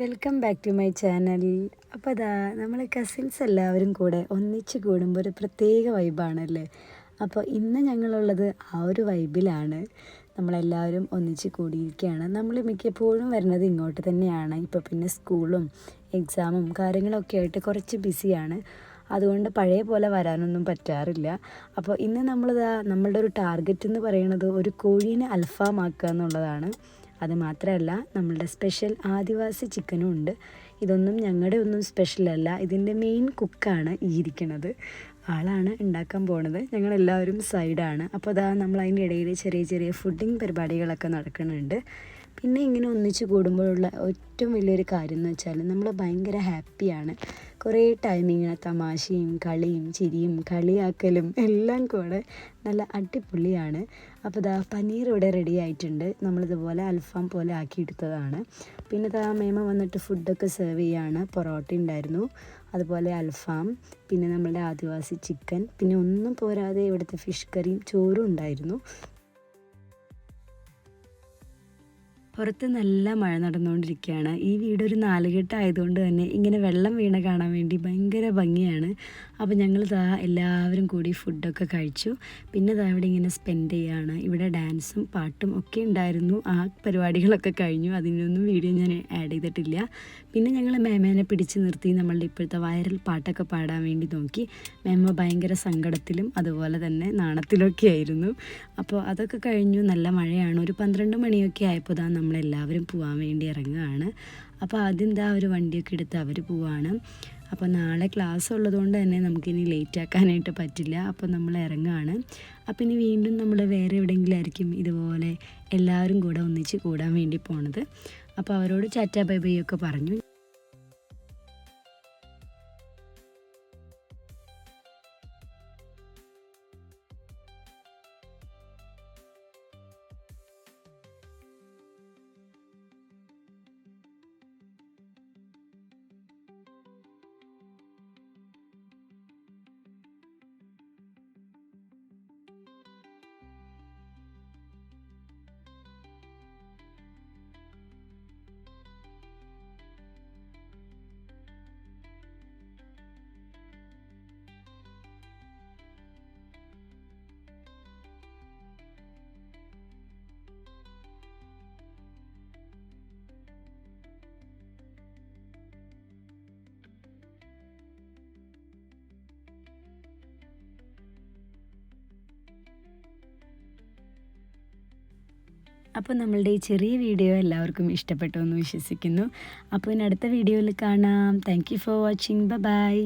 Welcome back to my channel അപ്പോൾ അതാ നമ്മളെ കസിൻസ് എല്ലാവരും കൂടെ ഒന്നിച്ച് കൂടുമ്പോൾ ഒരു പ്രത്യേക വൈബാണല്ലേ അപ്പോൾ ഇന്ന് ഞങ്ങളുള്ളത് ആ ഒരു വൈബിലാണ് നമ്മളെല്ലാവരും ഒന്നിച്ച് കൂടിയിരിക്കുകയാണ്. നമ്മൾ മിക്കപ്പോഴും വരുന്നത് ഇങ്ങോട്ട് തന്നെയാണ്. ഇപ്പോൾ പിന്നെ സ്കൂളും എക്സാമും കാര്യങ്ങളൊക്കെ ആയിട്ട് കുറച്ച് ബിസിയാണ് അതുകൊണ്ട് പഴയ പോലെ വരാനൊന്നും പറ്റാറില്ല. അപ്പോൾ ഇന്ന് നമ്മളിതാ നമ്മളുടെ ഒരു ടാർഗറ്റ് എന്ന് പറയുന്നത് ഒരു കോഴീനെ അൽഫാമാക്കുക എന്നുള്ളതാണ്. അത് മാത്രമല്ല നമ്മളുടെ സ്പെഷ്യൽ ആദിവാസി ചിക്കനും ഉണ്ട്. ഇതൊന്നും ഞങ്ങളുടെ ഒന്നും സ്പെഷ്യലല്ല ഇതിന്റെ മെയിൻ കുക്കാണ് ഈ ഇരിക്കുന്നത് ആളാണ് ഉണ്ടാക്കാൻ പോണത്. ഞങ്ങളെല്ലാവരും സൈഡാണ് അപ്പോൾ അതാ നമ്മൾ അതിന്റെ ഇടയിൽ ചെറിയ ചെറിയ ഫുഡിങ് പരിപാടികളൊക്കെ നടക്കുന്നുണ്ട്. പിന്നെ ഇങ്ങനെ ഒന്നിച്ച് കൂടുമ്പോഴുള്ള ഏറ്റവും വലിയൊരു കാര്യം എന്ന് വെച്ചാൽ നമ്മൾ ഭയങ്കര ഹാപ്പിയാണ്. കുറേ ടൈം ഇങ്ങനെ തമാശയും കളിയും ചിരിയും കളിയാക്കലും എല്ലാം കൂടെ നല്ല അടിപൊളിയാണ്. അപ്പോൾ ഇതാ പനീർ ഇവിടെ റെഡി ആയിട്ടുണ്ട്. നമ്മളിതുപോലെ അൽഫാം പോലെ ആക്കിയെടുത്തതാണ്. പിന്നെ ഇതാ മേമ വന്നിട്ട് ഫുഡൊക്കെ സെർവ് ചെയ്യാണ്. പൊറോട്ട ഉണ്ടായിരുന്നു. അതുപോലെ അൽഫാം പിന്നെ നമ്മളുടെ ആദിവാസി ചിക്കൻ പിന്നെ ഒന്നും പോരാതെ ഇവിടുത്തെ ഫിഷ് കറിയും ചോറും ഉണ്ടായിരുന്നു. പുറത്ത് നല്ല മഴ നടന്നുകൊണ്ടിരിക്കുകയാണ്. ഈ വീട് ഒരു നാലുകെട്ട് ആയതുകൊണ്ട് തന്നെ ഇങ്ങനെ വെള്ളം വീണ കാണാൻ വേണ്ടി ഭയങ്കര ഭംഗിയാണ്. അപ്പോൾ ഞങ്ങൾ ദാ എല്ലാവരും കൂടി ഫുഡൊക്കെ കഴിച്ചു. പിന്നെ ദാ ഇവിടെ ഇങ്ങനെ സ്പെൻഡ് ചെയ്യുകയാണ്. ഇവിടെ ഡാൻസും പാട്ടും ഒക്കെ ഉണ്ടായിരുന്നു. ആ പരിപാടികളൊക്കെ കഴിഞ്ഞു. അതിനൊന്നും വീഡിയോ ഞാൻ ആഡ് ചെയ്തിട്ടില്ല. പിന്നെ ഞങ്ങൾ മേമേനെ പിടിച്ചു നിർത്തി. നമ്മളുടെ ഇപ്പോഴത്തെ വൈറൽ പാട്ടൊക്കെ പാടാൻ വേണ്ടി നോക്കി. മേമ ഭയങ്കര സങ്കടത്തിലും അതുപോലെ തന്നെ നാണത്തിലൊക്കെ ആയിരുന്നു. അപ്പോൾ അതൊക്കെ കഴിഞ്ഞു. നല്ല മഴയാണ്. ഒരു പന്ത്രണ്ട് മണിയൊക്കെ ആയപ്പോൾ ദാ നമ്മളെല്ലാവരും പോകാൻ വേണ്ടി ഇറങ്ങുകയാണ്. അപ്പോൾ ആദ്യം എന്താ ഒരു വണ്ടിയൊക്കെ എടുത്ത് അവർ പോവാണ്. അപ്പോൾ നാളെ ക്ലാസ് ഉള്ളതുകൊണ്ട് തന്നെ നമുക്കിനി ലേറ്റ് ആക്കാനായിട്ട് പറ്റില്ല. അപ്പോൾ നമ്മൾ ഇറങ്ങുകയാണ്. അപ്പോൾ ഇനി വീണ്ടും നമ്മൾ വേറെ എവിടെയെങ്കിലും ആയിരിക്കും ഇതുപോലെ എല്ലാവരും കൂടെ ഒന്നിച്ച് കൂടാൻ വേണ്ടി പോണത്. അപ്പോൾ അവരോട് ചാറ്റാ ബൈ ബൈ ഒക്കെ പറഞ്ഞു. അപ്പോൾ നമ്മളുടെ ഈ ചെറിയ വീഡിയോ എല്ലാവർക്കും ഇഷ്ടപ്പെട്ടു എന്ന് വിശ്വസിക്കുന്നു. അപ്പോൾ ഇനി അടുത്ത വീഡിയോയിൽ കാണാം. താങ്ക് ഫോർ വാച്ചിങ് ബ ബൈ